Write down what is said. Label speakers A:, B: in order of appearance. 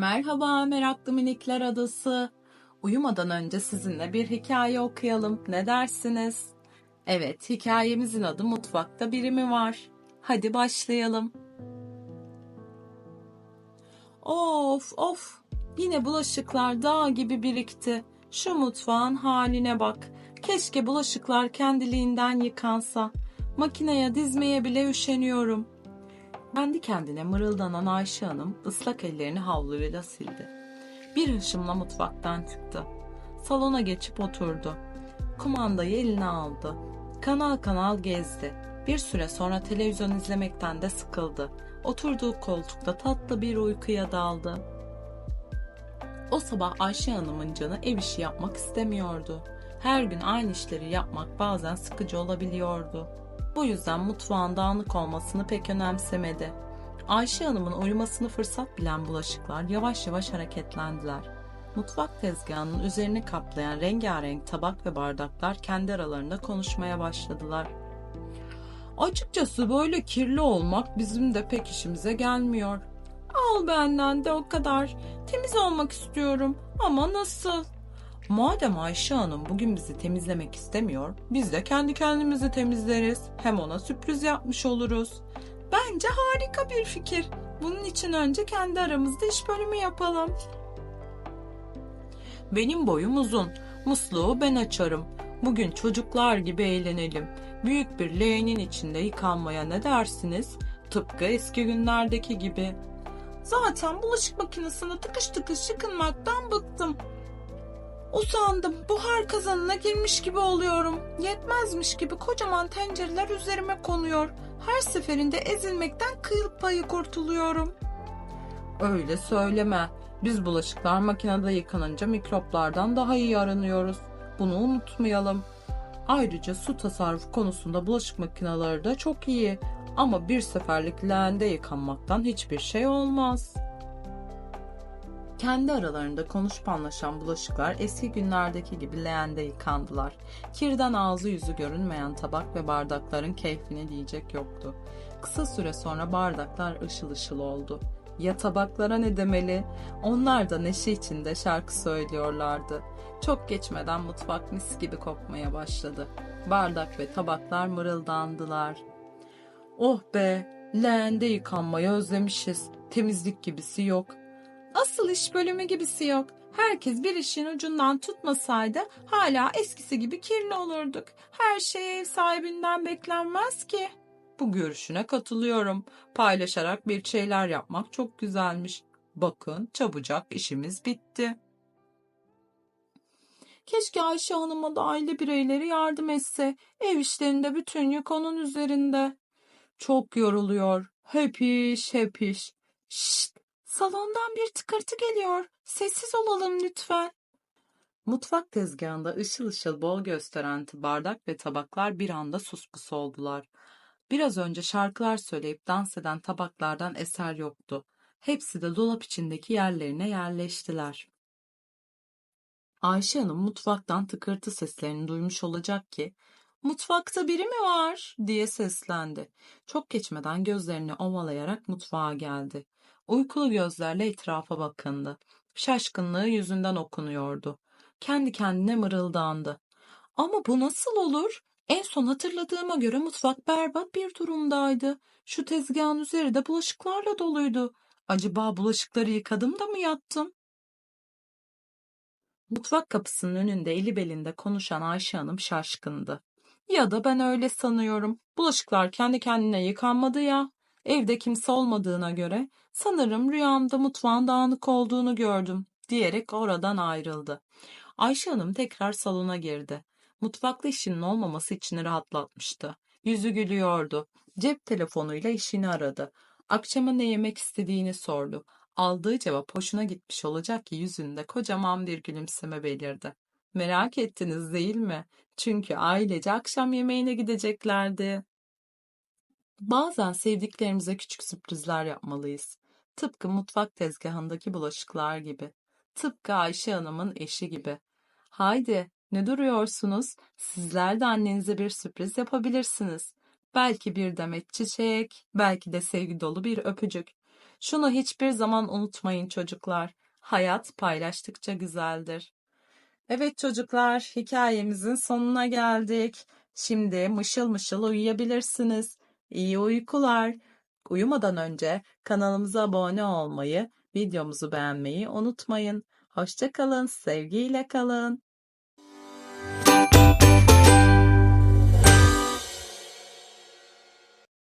A: Merhaba meraklı minikler adası. Uyumadan önce sizinle bir hikaye okuyalım. Ne dersiniz? Evet, hikayemizin adı Mutfakta Biri mi var? Hadi başlayalım. Of of, yine bulaşıklar dağ gibi birikti. Şu mutfağın haline bak. Keşke bulaşıklar kendiliğinden yıkansa. Makineye dizmeye bile üşeniyorum. Kendi kendine mırıldanan Ayşe Hanım ıslak ellerini havluyla sildi. Bir hışımla mutfaktan çıktı. Salona geçip oturdu. Kumandayı eline aldı. Kanal kanal gezdi. Bir süre sonra televizyon izlemekten de sıkıldı. Oturduğu koltukta tatlı bir uykuya daldı. O sabah Ayşe Hanım'ın canı ev işi yapmak istemiyordu. Her gün aynı işleri yapmak bazen sıkıcı olabiliyordu. Bu yüzden mutfağın dağınık olmasını pek önemsemedi. Ayşe Hanım'ın uyumasını fırsat bilen bulaşıklar yavaş yavaş hareketlendiler. Mutfak tezgahının üzerini kaplayan rengarenk tabak ve bardaklar kendi aralarında konuşmaya başladılar. Açıkçası böyle kirli olmak bizim de pek işimize gelmiyor. Al benden de o kadar. Temiz olmak istiyorum ama nasıl? Madem Ayşe Hanım bugün bizi temizlemek istemiyor, biz de kendi kendimizi temizleriz. Hem ona sürpriz yapmış oluruz. Bence harika bir fikir. Bunun için önce kendi aramızda iş bölümü yapalım. Benim boyum uzun. Musluğu ben açarım. Bugün çocuklar gibi eğlenelim. Büyük bir leğenin içinde yıkanmaya ne dersiniz? Tıpkı eski günlerdeki gibi. Zaten bulaşık makinesine tıkış tıkış yıkınmaktan bıktım. Usandım. Buhar kazanına girmiş gibi oluyorum. Yetmezmiş gibi kocaman tencereler üzerime konuyor. Her seferinde ezilmekten kıyıl payı kurtuluyorum. Öyle söyleme. Biz bulaşıklar makinede yıkanınca mikroplardan daha iyi aranıyoruz. Bunu unutmayalım. Ayrıca su tasarrufu konusunda bulaşık makineleri de çok iyi. Ama bir seferlik leğende yıkanmaktan hiçbir şey olmaz.'' Kendi aralarında konuşup anlaşan bulaşıklar eski günlerdeki gibi leğende yıkandılar. Kirden ağzı yüzü görünmeyen tabak ve bardakların keyfini diyecek yoktu. Kısa süre sonra bardaklar ışıl ışıl oldu. Ya tabaklara ne demeli? Onlar da neşe içinde şarkı söylüyorlardı. Çok geçmeden mutfak mis gibi kokmaya başladı. Bardak ve tabaklar mırıldandılar. Oh be, leğende yıkanmayı özlemişiz. Temizlik gibisi yok. Asıl iş bölümü gibisi yok. Herkes bir işin ucundan tutmasaydı hala eskisi gibi kirli olurduk. Her şey ev sahibinden beklenmez ki. Bu görüşüne katılıyorum. Paylaşarak bir şeyler yapmak çok güzelmiş. Bakın çabucak işimiz bitti. Keşke Ayşe Hanım'a da aile bireyleri yardım etse. Ev işlerinde bütün yük onun üzerinde. Çok yoruluyor. Hep iş, hep iş. Şşt, Salondan bir tıkırtı geliyor. Sessiz olalım lütfen. Mutfak tezgahında ışıl ışıl bol gösteren bardak ve tabaklar bir anda suspus oldular. Biraz önce şarkılar söyleyip dans eden tabaklardan eser yoktu. Hepsi de dolap içindeki yerlerine yerleştiler. Ayşe Hanım mutfaktan tıkırtı seslerini duymuş olacak ki ''Mutfakta biri mi var?'' diye seslendi. Çok geçmeden gözlerini ovalayarak mutfağa geldi. Uykulu gözlerle etrafa bakındı. Şaşkınlığı yüzünden okunuyordu. Kendi kendine mırıldandı. Ama bu nasıl olur? En son hatırladığıma göre mutfak berbat bir durumdaydı. Şu tezgahın üzeri de bulaşıklarla doluydu. Acaba bulaşıkları yıkadım da mı yattım? Mutfak kapısının önünde eli belinde konuşan Ayşe Hanım şaşkındı. Ya da ben öyle sanıyorum. Bulaşıklar kendi kendine yıkanmadı ya. Evde kimse olmadığına göre sanırım rüyamda mutfağın dağınık olduğunu gördüm diyerek oradan ayrıldı. Ayşe Hanım tekrar salona girdi. Mutfakta işinin olmaması içini rahatlatmıştı. Yüzü gülüyordu. Cep telefonuyla işini aradı. Akşama ne yemek istediğini sordu. Aldığı cevap hoşuna gitmiş olacak ki yüzünde kocaman bir gülümseme belirdi. Merak ettiniz değil mi? Çünkü ailece akşam yemeğine gideceklerdi. Bazen sevdiklerimize küçük sürprizler yapmalıyız. Tıpkı mutfak tezgahındaki bulaşıklar gibi. Tıpkı Ayşe Hanım'ın eşi gibi. Haydi, ne duruyorsunuz? Sizler de annenize bir sürpriz yapabilirsiniz. Belki bir demet çiçek, belki de sevgi dolu bir öpücük. Şunu hiçbir zaman unutmayın çocuklar. Hayat paylaştıkça güzeldir. Evet çocuklar, hikayemizin sonuna geldik. Şimdi mışıl mışıl uyuyabilirsiniz. İyi uykular. Uyumadan önce kanalımıza abone olmayı, videomuzu beğenmeyi unutmayın. Hoşça kalın, sevgiyle kalın.